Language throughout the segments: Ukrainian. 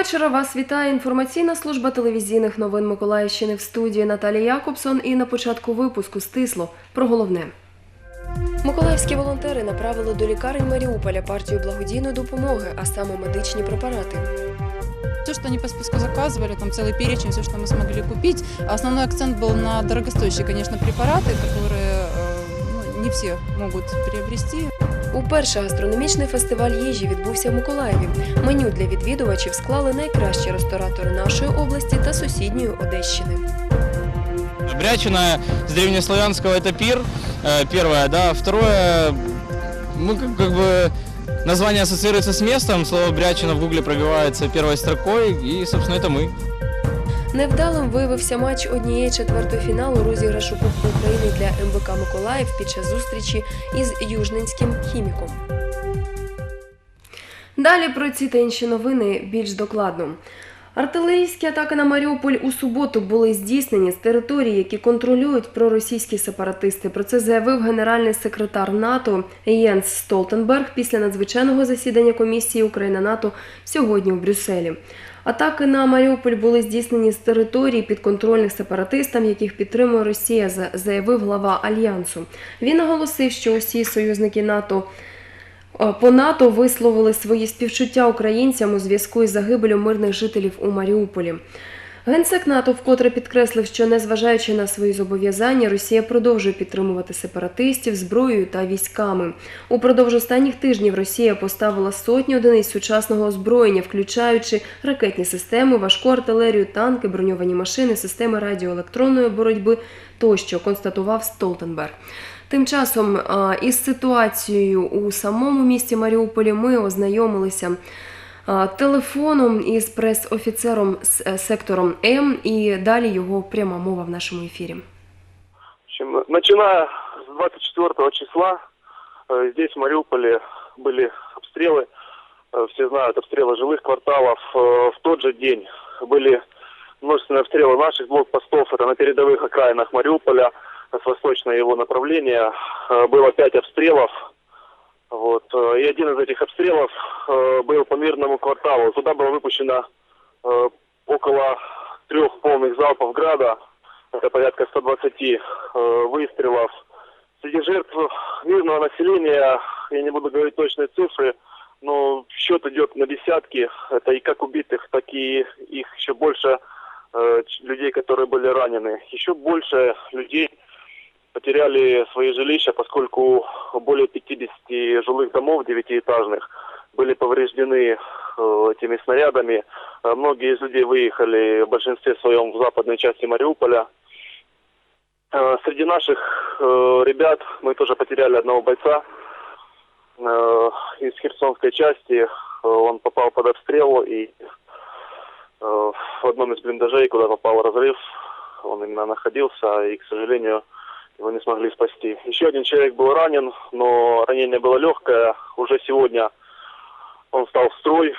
вечора. Вас вітає інформаційна служба телевізійних новин Миколаївщини в студії Наталія Якобсон. І на початку випуску стисло про головне. Миколаївські волонтери направили до лікарень Маріуполя партію благодійної допомоги, а саме медичні препарати. Все, что они по списку заказывали, там целый перечень, все, что мы смогли купить. Основной акцент был на дорогостоящие, конечно, препараты, которые э, ну, не все могут приобрести. Уперше гастрономічний фестиваль їжі відбувся в Миколаєві. Меню для відвідувачів склали найкращі ресторатори нашої області та сусідньої Одещини. Брячина с древнеславянского это пир, э, первое, да. Второе, мы как, как бы название ассоциируется с местом, слово Брячина в гугле пробивается первой строкой, и, собственно, это мы. Невдалим виявився матч однієї четвертої фіналу розіграшу Кубку України для МВК Миколаїв під час зустрічі із Южненським хіміком. Далі про ці та інші новини більш докладно. Артилерійські атаки на Маріуполь у суботу були здійснені з території, які контролюють проросійські сепаратисти. Про це заявив генеральний секретар НАТО Єнс Столтенберг після надзвичайного засідання комісії Україна НАТО сьогодні у Брюсселі. Атаки на Маріуполь були здійснені з території підконтрольних сепаратистам, яких підтримує Росія, за- заявив глава альянсу. Він наголосив, що усі союзники НАТО е, по НАТО висловили свої співчуття українцям у зв'язку із загибелю мирних жителів у Маріуполі. Генсек НАТО вкотре підкреслив, що незважаючи на свої зобов'язання, Росія продовжує підтримувати сепаратистів зброєю та військами. Упродовж останніх тижнів Росія поставила сотні одиниць сучасного озброєння, включаючи ракетні системи, важку артилерію, танки, броньовані машини, системи радіоелектронної боротьби тощо, констатував Столтенберг. Тим часом із ситуацією у самому місті Маріуполі ми ознайомилися телефоном із прес-офіцером з е, сектором М, і далі його пряма мова в нашому ефірі. В общем, начиная с 24 числа э, здесь, в Мариуполе, были обстрелы. Э, Все знают обстрелы жилых кварталов. Э, В тот же день были множественные обстрелы наших блокпостов. Это на передовых окраинах Мариуполя, с восточного его направления. Э, Было пять обстрелов. Вот. э, И один из этих обстрелов э, был по мирному кварталу. Туда было выпущено э, около трех полных залпов града. Это порядка 120 э, выстрелов. Среди жертв мирного населения, я не буду говорить точные цифры, но счет идет на десятки. Это и как убитых, так и их еще больше людей, которые были ранены. Еще больше людей потеряли свои жилища, поскольку более 50 жилых домов девятиэтажных были повреждены э, этими снарядами. Э, Многие из людей выехали в большинстве своем в западной части Мариуполя. Э, Среди наших ребят мы тоже потеряли одного бойца из Херсонской части. Он попал под обстрел и в одном из блиндажей, куда попал разрыв, он именно находился, и, к сожалению, его не смогли спасти. Еще один человек был ранен, но ранение было легкое. Уже сегодня он встал в строй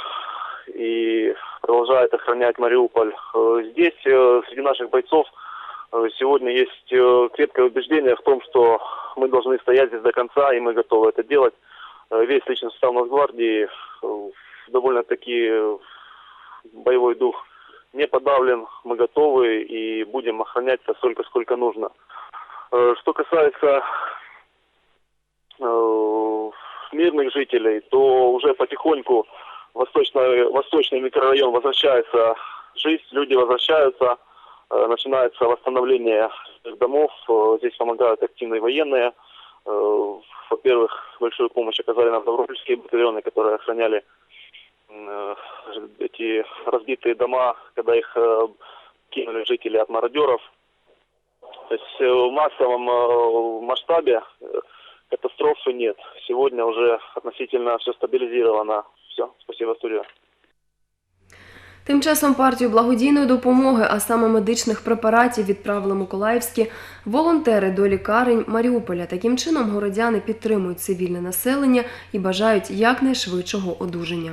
и продолжает охранять Мариуполь. Э, Здесь э, среди наших бойцов э, сегодня есть крепкое убеждение в том, что мы должны стоять здесь до конца, и мы готовы это делать. Весь личный состав Нацгвардии довольно-таки боевой дух не подавлен, мы готовы и будем охранять столько, сколько нужно. Э, Что касается э, мирных жителей, то уже потихоньку восточный, восточный микрорайон возвращается жизнь, люди возвращаются, э, начинается восстановление домов, здесь помогают активные военные. Во-первых, большую помощь оказали нам добровольческие батальоны, которые охраняли эти разбитые дома, когда их кинули жители от мародеров. То есть э, в массовом э, масштабе э, катастрофы нет. Сегодня уже относительно все стабилизировано. Все, спасибо, студия. Тим часом партію благодійної допомоги, а саме медичних препаратів, відправили миколаївські волонтери до лікарень Маріуполя. Таким чином городяни підтримують цивільне населення і бажають якнайшвидшого одужання.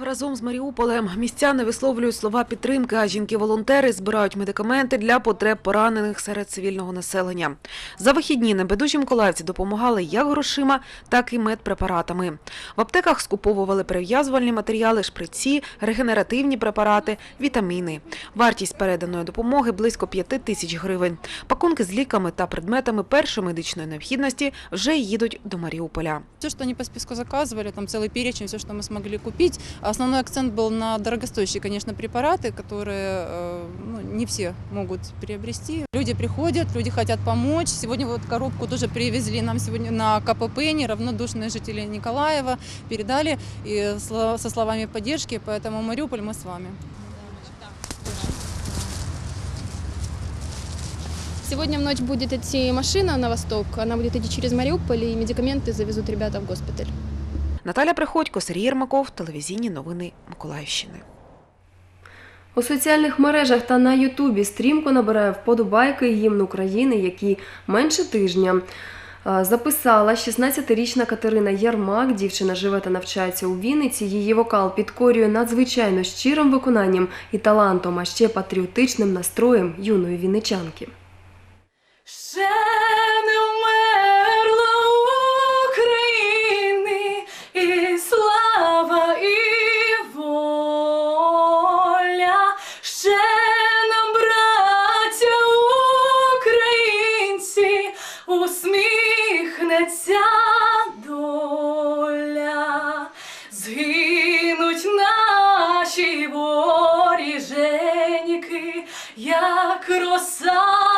Разом з Маріуполем містяни висловлюють слова підтримки, а жінки-волонтери збирають медикаменти для потреб поранених серед цивільного населення. За вихідні небайдужі миколаївці допомагали як грошима, так і медпрепаратами. В аптеках скуповували перев'язувальні матеріали, шприці, регенеративні препарати, вітаміни. Вартість переданої допомоги близько 5 тисяч гривень. Пакунки з ліками та предметами першої медичної необхідності вже їдуть до Маріуполя. Все, что они по списку заказывали, там целый перечень, все, что мы смогли купить. Основной акцент был на дорогостоящие, конечно, препараты, которые э, ну, не все могут приобрести. Люди приходят, люди хотят помочь. Сегодня вот коробку тоже привезли нам сегодня на КПП, неравнодушные жители Николаева, передали и со словами поддержки, поэтому Мариуполь мы с вами. Сегодня в ночь будет идти машина на восток. Она будет идти через Мариуполь, и медикаменты завезут ребята в госпиталь. Наталя Приходько, Сергій Єрмаков, телевізійні новини Миколаївщини. У соціальних мережах та на Ютубі стрімко набирає вподобайки гімн України, який менше тижня записала 16-річна Катерина Ярмак. Дівчина живе та навчається у Вінниці. Її вокал підкорює надзвичайно щирим виконанням і талантом, а ще патріотичним настроєм юної вінничанки. Ще як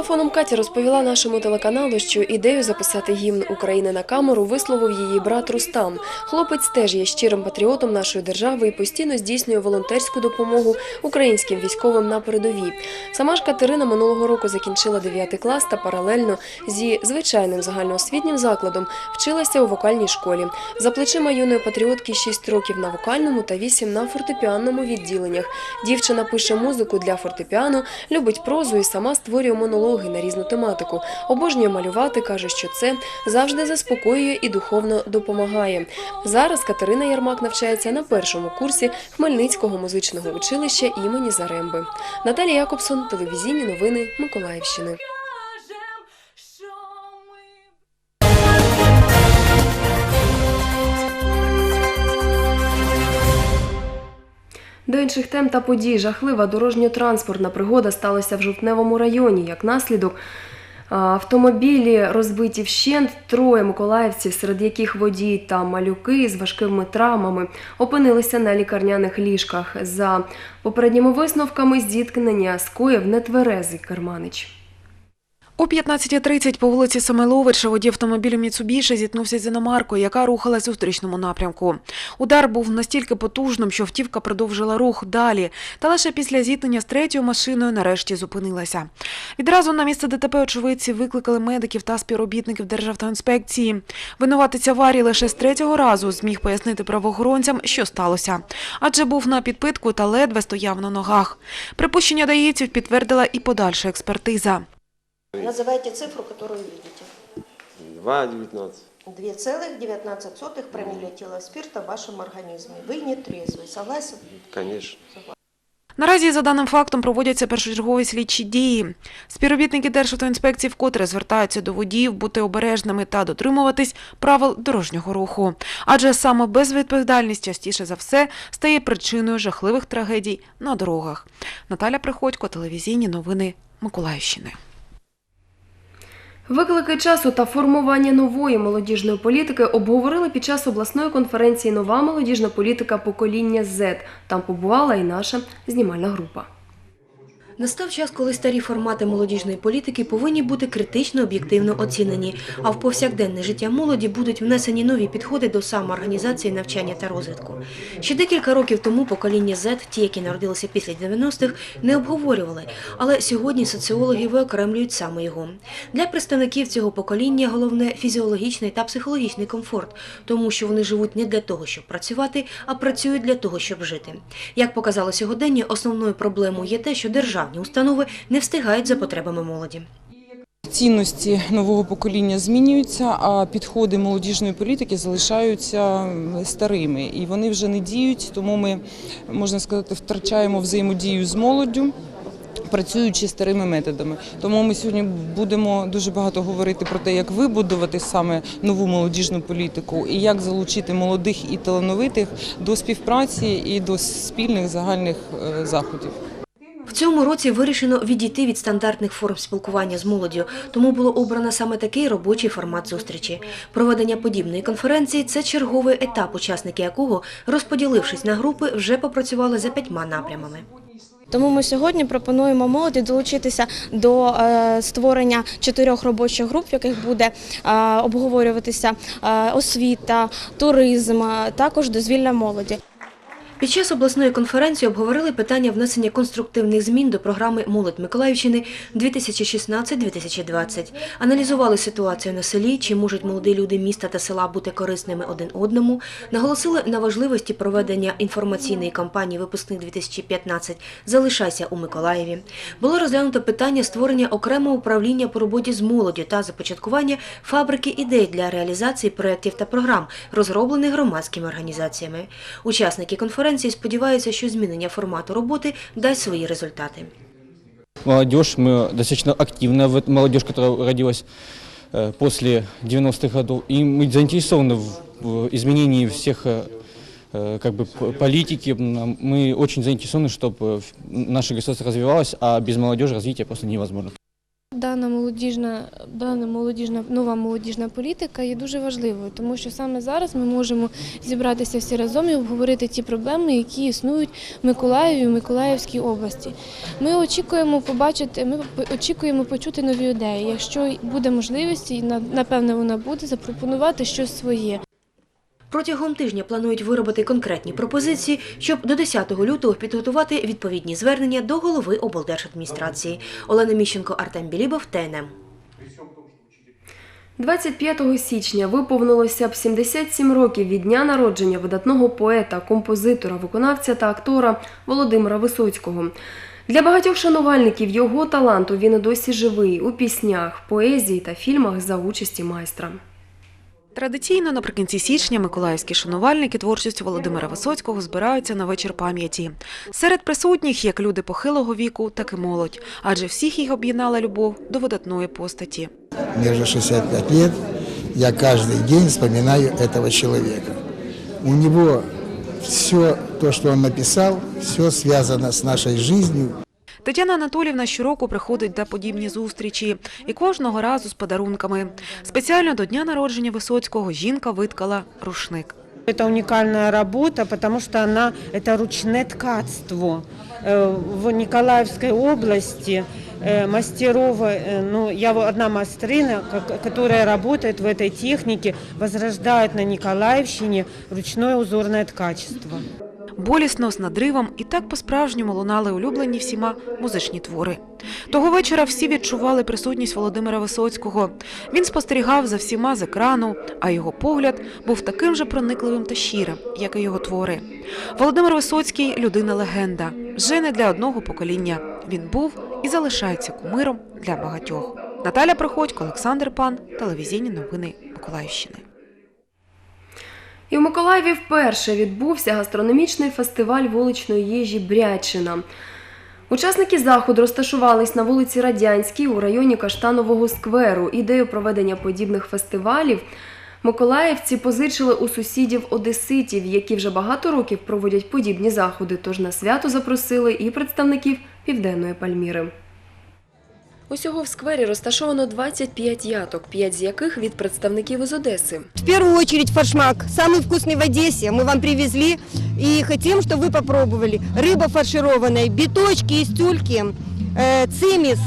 Телефоном Катя розповіла нашому телеканалу, що ідею записати гімн України на камеру висловив її брат Рустам. Хлопець теж є щирим патріотом нашої держави і постійно здійснює волонтерську допомогу українським військовим на передовій. Сама ж Катерина минулого року закінчила 9 клас та паралельно зі звичайним загальноосвітнім закладом вчилася у вокальній школі. За плечима юної патріотки 6 років на вокальному та 8 на фортепіанному відділеннях. Дівчина пише музику для фортепіано, любить прозу і сама створює монологи на різну тематику. Обожнює малювати, каже, що це завжди заспокоює і духовно допомагає. Зараз Катерина Ярмак навчається на першому курсі Хмельницького музичного училища імені Заремби. Наталія Якобсон, телевізійні новини Миколаївщини. До інших тем та подій жахлива дорожньо-транспортна пригода сталася в Жовтневому районі. Як наслідок, автомобілі розбиті вщент, троє миколаївців, серед яких водій та малюки з важкими травмами опинилися на лікарняних ліжках. За попередніми висновками зіткнення скоїв нетверезий керманич. О 15.30 по вулиці Самойловича водій автомобілю Міцубіші зіткнувся з іномаркою, яка рухалась у зустрічному напрямку. Удар був настільки потужним, що автівка продовжила рух далі, та лише після зіткнення з третьою машиною нарешті зупинилася. Відразу на місце ДТП очевидці викликали медиків та співробітників Державтоінспекції. Винуватець аварії лише з третього разу зміг пояснити правоохоронцям, що сталося. Адже був на підпитку та ледве стояв на ногах. Припущення даївців підтвердила і подальша експертиза. Называйте цифру, которую видите. 2,19. 2,19 промилле тела спирта в вашем организме. Вы не трезвый. Согласен? Конечно. Наразі за даним фактом проводяться першочергові слідчі дії. Співробітники Державтоінспекції вкотре звертаються до водіїв бути обережними та дотримуватись правил дорожнього руху. Адже саме безвідповідальність частіше за все стає причиною жахливих трагедій на дорогах. Наталя Приходько, телевізійні новини Миколаївщини. Виклики часу та формування нової молодіжної політики обговорили під час обласної конференції Нова молодіжна політика покоління Z. Там побувала і наша знімальна група. Настав час, коли старі формати молодіжної політики повинні бути критично об'єктивно оцінені, а в повсякденне життя молоді будуть внесені нові підходи до самоорганізації навчання та розвитку. Ще декілька років тому покоління Z, ті, які народилися після 90-х, не обговорювали, але сьогодні соціологи виокремлюють саме його. Для представників цього покоління головне фізіологічний та психологічний комфорт, тому що вони живуть не для того, щоб працювати, а працюють для того, щоб жити. Як показало сьогодення, основною проблемою є те, що державні установи не встигають за потребами молоді. Цінності нового покоління змінюються, а підходи молодіжної політики залишаються старими. І вони вже не діють, тому ми, можна сказати, втрачаємо взаємодію з молоддю. Працюючи старими методами, тому ми сьогодні будемо дуже багато говорити про те, як вибудувати саме нову молодіжну політику і як залучити молодих і талановитих до співпраці і до спільних загальних е, заходів. В цьому році вирішено відійти від стандартних форм спілкування з молоддю, тому було обрано саме такий робочий формат зустрічі. Проведення подібної конференції це черговий етап, учасники якого, розподілившись на групи, вже попрацювали за п'ятьма напрямами. Тому ми сьогодні пропонуємо молоді долучитися до е, створення чотирьох робочих груп, в яких буде е, обговорюватися е, освіта, туризм, також дозвілля молоді. Під час обласної конференції обговорили питання внесення конструктивних змін до програми Молодь Миколаївщини 2016-2020. Аналізували ситуацію на селі, чи можуть молоді люди міста та села бути корисними один одному. Наголосили на важливості проведення інформаційної кампанії Випускник 2015 Залишайся у Миколаєві. Було розглянуто питання створення окремого управління по роботі з молоддю та започаткування фабрики ідей для реалізації проєктів та програм, розроблених громадськими організаціями. Учасники конференції сподіваються, що змінення формату роботи дасть свої результати. Молодежь, мы достаточно активная в- молодежь, которая родилась э, после 90-х годов, и мы заинтересованы в, в изменении всех э, э, как бы п- политики. М, Мы очень заинтересованы, чтобы наше государство развивалось, а без молодежи развитие просто невозможно. Дана молодіжна, дана молодіжна нова молодіжна політика є дуже важливою, тому що саме зараз ми можемо зібратися всі разом і обговорити ті проблеми, які існують в Миколаєві, в Миколаївській області. Ми очікуємо побачити, ми очікуємо почути нові ідеї. Якщо буде можливість, і на- напевне вона буде запропонувати щось своє. Протягом тижня планують виробити конкретні пропозиції, щоб до 10 лютого підготувати відповідні звернення до голови облдержадміністрації. Олена Міщенко, Артем Білібов, ТНМ. 25 січня виповнилося б 77 років від дня народження видатного поета, композитора, виконавця та актора Володимира Висоцького. Для багатьох шанувальників його таланту він і досі живий у піснях, поезії та фільмах за участі майстра. Традиційно наприкінці січня миколаївські шанувальники творчості Володимира Висоцького збираються на вечір пам'яті. Серед присутніх як люди похилого віку, так і молодь, адже всіх їх об'єднала любов до видатної постаті. Мне уже 65 лет, я каждый день вспоминаю этого человека. У него все то, что он написал, все связано с нашей жизнью, Тетяна Анатолівна щороку приходить на подібні зустрічі і кожного разу з подарунками. Спеціально до дня народження Висоцького жінка виткала рушник. Это уникальная работа, потому что она это ручное ткацтво. Э, В Николаевской области э, мастеров, э, ну, я вот одна мастерина, как- которая работает в этой технике, возрождает на Николаевщине ручное узорное ткачество. Болісно з надривом і так по-справжньому лунали улюблені всіма музичні твори. Того вечора всі відчували присутність Володимира Висоцького. Він спостерігав за всіма з екрану, а його погляд був таким же проникливим та щирим, як і його твори. Володимир Висоцький людина легенда. Вже не для одного покоління. Він був і залишається кумиром для багатьох. Наталя Приходько, Олександр Пан, телевізійні новини Миколаївщини. І в Миколаєві вперше відбувся гастрономічний фестиваль вуличної їжі Брячина. Учасники заходу розташувались на вулиці Радянській у районі Каштанового скверу. Ідею проведення подібних фестивалів миколаївці позичили у сусідів одеситів, які вже багато років проводять подібні заходи. Тож на свято запросили і представників Південної Пальміри. Усього в сквері розташовано 25 яток, 5 з яких від представників із Одеси. В первую очередь форшмак, самый вкусный в Одессе. Мы вам привезли и хотим, чтобы вы попробовали. Рыба фаршированная, биточки из тюльки, э, цимис.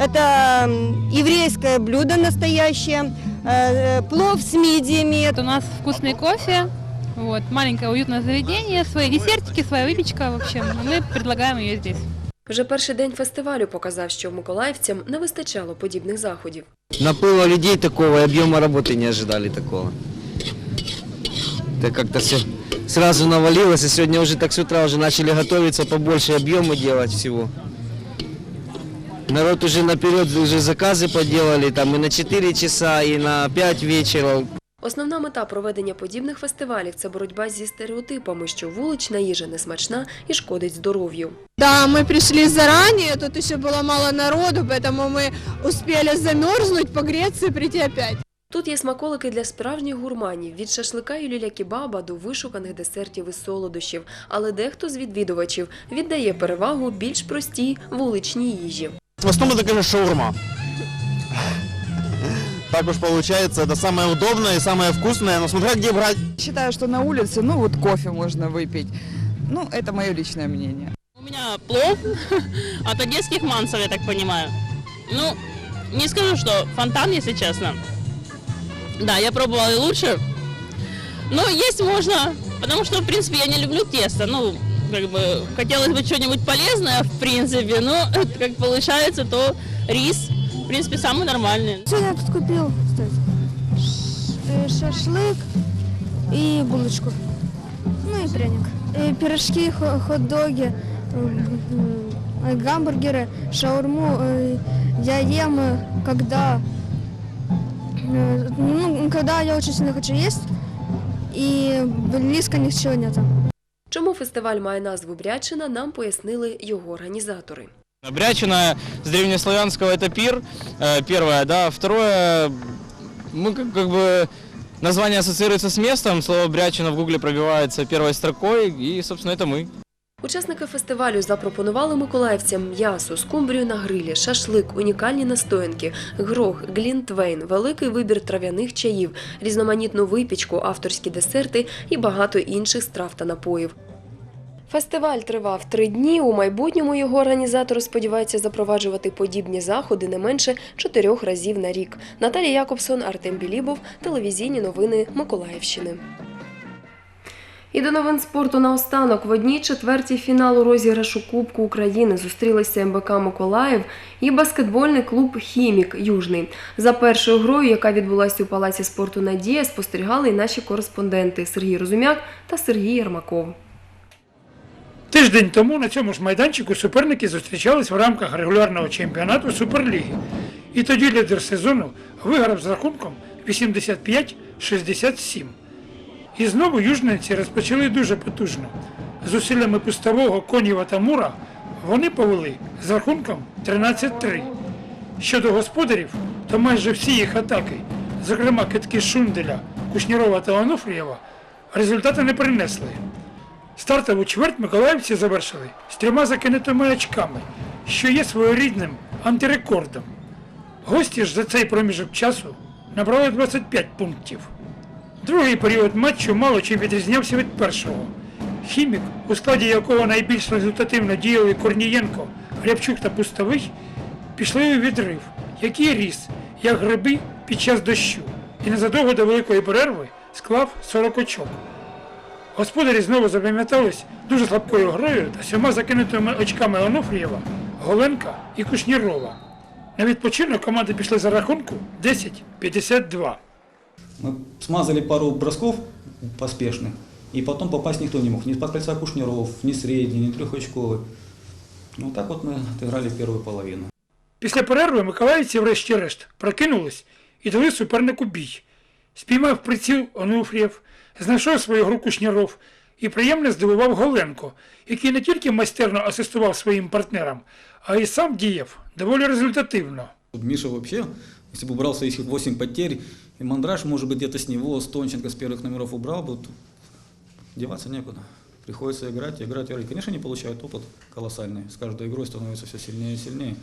Это м, еврейское блюдо настоящее. э, плов с мидиями. У нас вкусный кофе, вот, маленькое уютное заведение, свои десертики, своя выпечка, в общем, мы предлагаем ее здесь. Вже перший день фестивалю показав, що миколаївцям не вистачало подібних заходів. Наплыва людей такого и объема работы не ожидали такого. Это как-то все сразу навалилось, и сегодня уже так с утра уже начали готовиться, побольше объемы делать всего. Народ уже наперед уже заказы поделали, там и на 4 часа, и на 5 вечера. Основна мета проведення подібних фестивалів це боротьба зі стереотипами, що вулична їжа несмачна і шкодить здоров'ю. Да, мы пришли заранее, тут еще было мало народу, поэтому мы успели замерзнуть, погреться и прийти опять. Тут є смаколики для справжніх гурманів від шашлика і люля-кебаба до вишуканих десертів із солодощів. Але дехто з відвідувачів віддає перевагу більш простій вуличній їжі. В основном это, конечно, шаурма. Так уж получается, это самое удобное и самое вкусное, но смотря где брать. Считаю, что на улице, ну вот кофе можно выпить. Ну, это мое личное мнение. У меня плов от одесских мансов, я так понимаю. Ну, не скажу, что фонтан, если честно. Да, я пробовала и лучше. Но есть можно, потому что, в принципе, я не люблю тесто. Ну, как бы, хотелось бы что-нибудь полезное, в принципе, но как получается, то рис, в принципе, самый нормальный. Сегодня я тут купил кстати, шашлык и булочку. Ну и пряник. И пирожки, хо- хот-доги, э, гамбургеры, шаурму э, я ем, э, когда, э, ну, когда я очень сильно хочу есть, и близко ничего нет. Чому фестиваль має назву Брячина, нам пояснили його організатори. Брячина с древнеславянского это пир, э, первое, да. Второе, мы как, как бы название ассоциируется с местом, слово Брячина в гугле пробивается первой строкой, и, собственно, это мы. Учасники фестивалю запропонували миколаївцям м'ясо, скумбрію на грилі, шашлик, унікальні настоянки, грох, глінтвейн, великий вибір трав'яних чаїв, різноманітну випічку, авторські десерти і багато інших страв та напоїв. Фестиваль тривав три дні. У майбутньому його організатори сподіваються запроваджувати подібні заходи не менше чотирьох разів на рік. Наталія Якобсон, Артем Білібов, телевізійні новини Миколаївщини. І до новин спорту наостанок. В одній четвертій фіналу розіграшу Кубку України зустрілися МБК Миколаїв і баскетбольний клуб Хімік Южний. За першою грою, яка відбулася у Палаці спорту Надія, спостерігали і наші кореспонденти Сергій Розумяк та Сергій Єрмаков. Тиждень тому на цьому ж майданчику суперники зустрічались в рамках регулярного чемпіонату Суперліги. І тоді лідер сезону виграв з рахунком 85-67. І знову южненці розпочали дуже потужно. З усиллями пустового Конєва та Мура вони повели з рахунком 13-3. Щодо господарів, то майже всі їх атаки, зокрема китки Шунделя, Кушнірова та Онуфрієва, результати не принесли. Стартову чверть миколаївці завершили з трьома закинутими очками, що є своєрідним антирекордом. Гості ж за цей проміжок часу набрали 25 пунктів. Другий період матчу мало чим відрізнявся від першого. Хімік, у складі якого найбільш результативно діяли Корнієнко, Рябчук та Пустовий, пішли у відрив, який ріс, як гриби під час дощу, і незадовго до великої перерви склав 40 очок. Господарі знову запам'ятались дуже слабкою грою та сьома закинутими очками Онуфрієва, Голенка і Кушнірова. На відпочинок команди пішли за рахунку 10-52. Мы смазали пару бросков поспешных, и потом попасть никто не мог. Ни под кольца Кушнеров, ни средний, ни трехочковый. Ну так вот мы отыграли первую половину. Після перерви миколаївці врешті-решт прокинулись і дали супернику бій. Спіймав приціл Онуфрієв, знайшов свою гру Кушніров і приємно здивував Голенко, який не тільки майстерно асистував своїм партнерам, а й сам діяв доволі результативно. Вот Миша вообще, если бы убрал своих 8 потерь, и Мандраж, может быть, где-то с него, с Тонченко с первых номеров убрал бы, то деваться некуда. Приходится играть, играть, играть. Конечно, они получают опыт колоссальный. С каждой игрой становятся все сильнее и сильнее.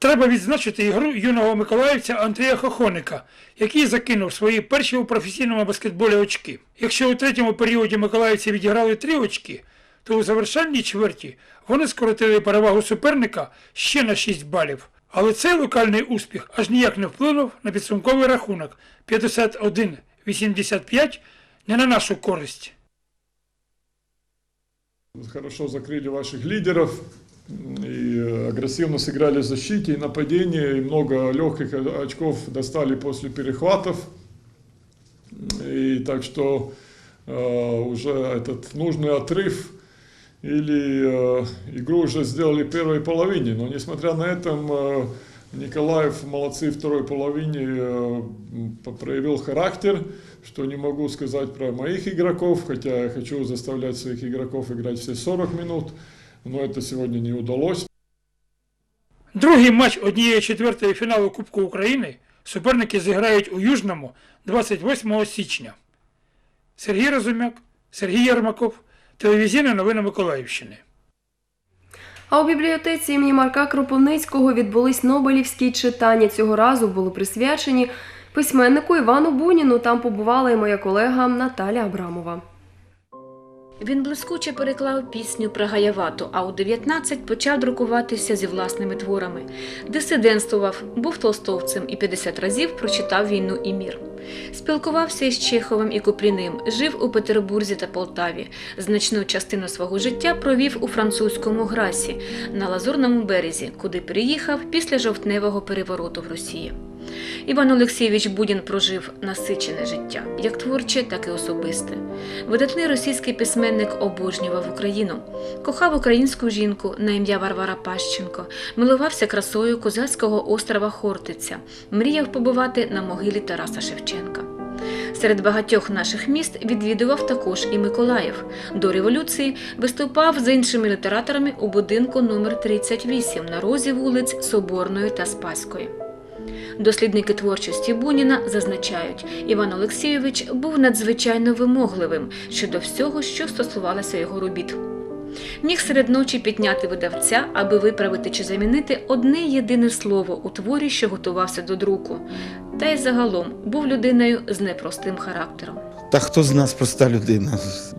Треба відзначити ігру юного миколаївця Андрія Хохоника, який закинув свої перші у професійному баскетболі очки. Якщо у третьому періоді миколаївці відіграли три очки, то у завершальній чверті вони скоротили перевагу суперника ще на 6 балів. Але цей локальний успіх аж ніяк не вплинув на підсумковий рахунок 51-85 не на нашу користь. Хорошо закрыли ваших лидеров и э, агрессивно сыграли в защите и нападении, и много легких очков достали после перехватов. И так что э, уже этот нужный отрыв или э, игру уже сделали первой половине. Но несмотря на это, э, Николаев молодцы второй половине э, проявил характер, что не могу сказать про моих игроков, хотя я хочу заставлять своих игроков играть все 40 минут, но это сегодня не удалось. Другий матч однієї четвертої фіналу Кубку України суперники зіграють у Южному 28 січня. Сергій Розумяк, Сергій Ярмаков, телевізійні новини Миколаївщини. А у бібліотеці імені Марка Кропивницького відбулись Нобелівські читання. Цього разу були присвячені письменнику Івану Буніну. Там побувала і моя колега Наталя Абрамова. Він блискуче переклав пісню про Гаявату, а у 19 почав друкуватися зі власними творами. Дисидентствував, був толстовцем і 50 разів прочитав війну і мір. Спілкувався із Чеховим і Купріним, жив у Петербурзі та Полтаві. Значну частину свого життя провів у французькому Грасі на Лазурному березі, куди приїхав після жовтневого перевороту в Росії. Іван Олексійович Будін прожив насичене життя, як творче, так і особисте. Видатний російський письменник обожнював Україну, кохав українську жінку на ім'я Варвара Пащенко, милувався красою козацького острова Хортиця, мріяв побувати на могилі Тараса Шевченка. Серед багатьох наших міст відвідував також і Миколаїв. До революції виступав з іншими літераторами у будинку номер 38 на розі вулиць Соборної та Спаської. Дослідники творчості Буніна зазначають, Іван Олексійович був надзвичайно вимогливим щодо всього, що стосувалося його робіт. Міг серед ночі підняти видавця, аби виправити чи замінити одне єдине слово у творі, що готувався до друку. Та й загалом був людиною з непростим характером. Та хто з нас проста людина?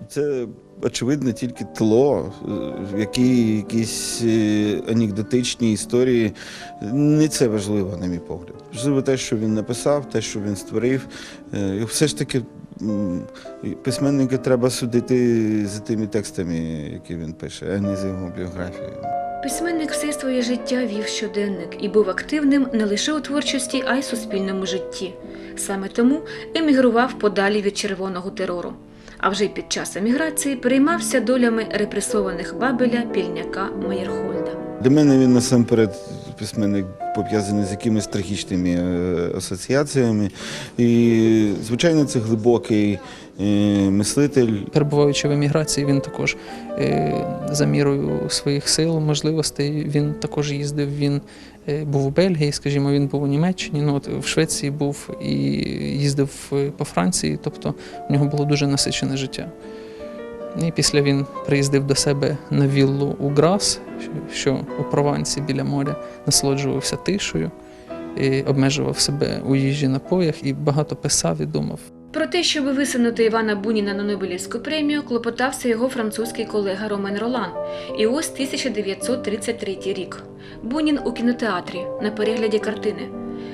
Це очевидно тільки тло, е, які якісь е, анекдотичні історії. Не це важливо, на мій погляд. Важливо те, що він написав, те, що він створив. Е, І все ж таки письменника треба судити за тими текстами, які він пише, а не за його біографією. Письменник все своє життя вів щоденник і був активним не лише у творчості, а й суспільному житті. Саме тому емігрував подалі від червоного терору. А вже й під час еміграції переймався долями репресованих Бабеля, Пільняка, Мейерхольда. Для мене він насамперед письменник пов'язаний з якимись трагічними е, асоціаціями. І, звичайно, це глибокий мислитель. Перебуваючи в еміграції, він також е, за мірою своїх сил, можливостей, він також їздив. Він е, був у Бельгії, скажімо, він був у Німеччині. Ну от в Швеції був і їздив е, по Франції. Тобто в нього було дуже насичене життя. І після він приїздив до себе на віллу у Грас, що у Провансі біля моря, насолоджувався тишею, і обмежував себе у їжі напоях і багато писав і думав. Про те, щоб висунути Івана Буніна на Нобелівську премію, клопотався його французький колега Ромен Ролан. І ось 1933 рік. Бунін у кінотеатрі на перегляді картини.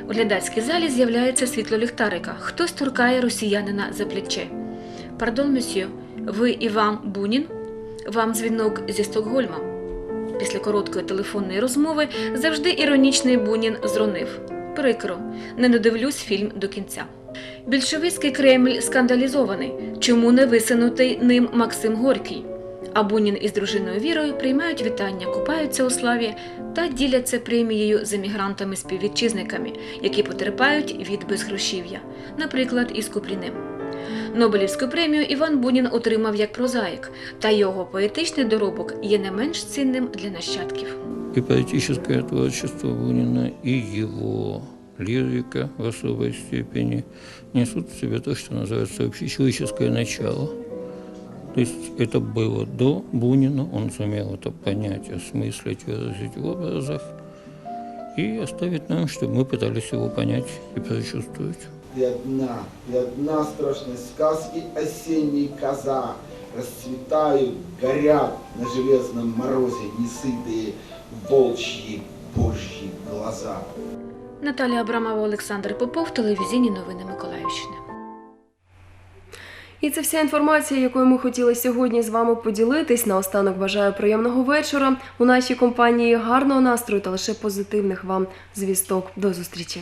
У глядацькій залі з'являється світло ліхтарика. Хтось торкає росіянина за плече. Пардон, месьє, ви Іван Бунін? Вам дзвінок зі Стокгольма. Після короткої телефонної розмови завжди іронічний Бунін зронив. Прикро, не додивлюсь фільм до кінця. Більшовицький Кремль скандалізований. Чому не висунутий ним Максим Горький? А Бунін із дружиною Вірою приймають вітання, купаються у славі та діляться премією з емігрантами-співвітчизниками, які потерпають від безгрошів'я, наприклад, із Купріним. Нобелівську премію Іван Бунін отримав як прозаїк, та його поетичний доробок є не менш цінним для нащадків. И поэтическое творчество Бунина, и его лирика в особой степени несут в себе то, что называется общечеловеческое начало. То есть это было до Бунина, он сумел это понять, осмыслить, выразить в образах и оставить нам, чтобы мы пытались его понять и прочувствовать. И одна, и одна страшной сказки осенний коза. Расцветают, горят на железном морозе несытые волчьи божьи глаза. Наталія Абрамова, Олександр Попов, телевізійні новини Миколаївщини. І це вся інформація, якою ми хотіли сьогодні з вами поділитись. Наостанок бажаю приємного вечора. У нашій компанії гарного настрою та лише позитивних вам звісток. До зустрічі.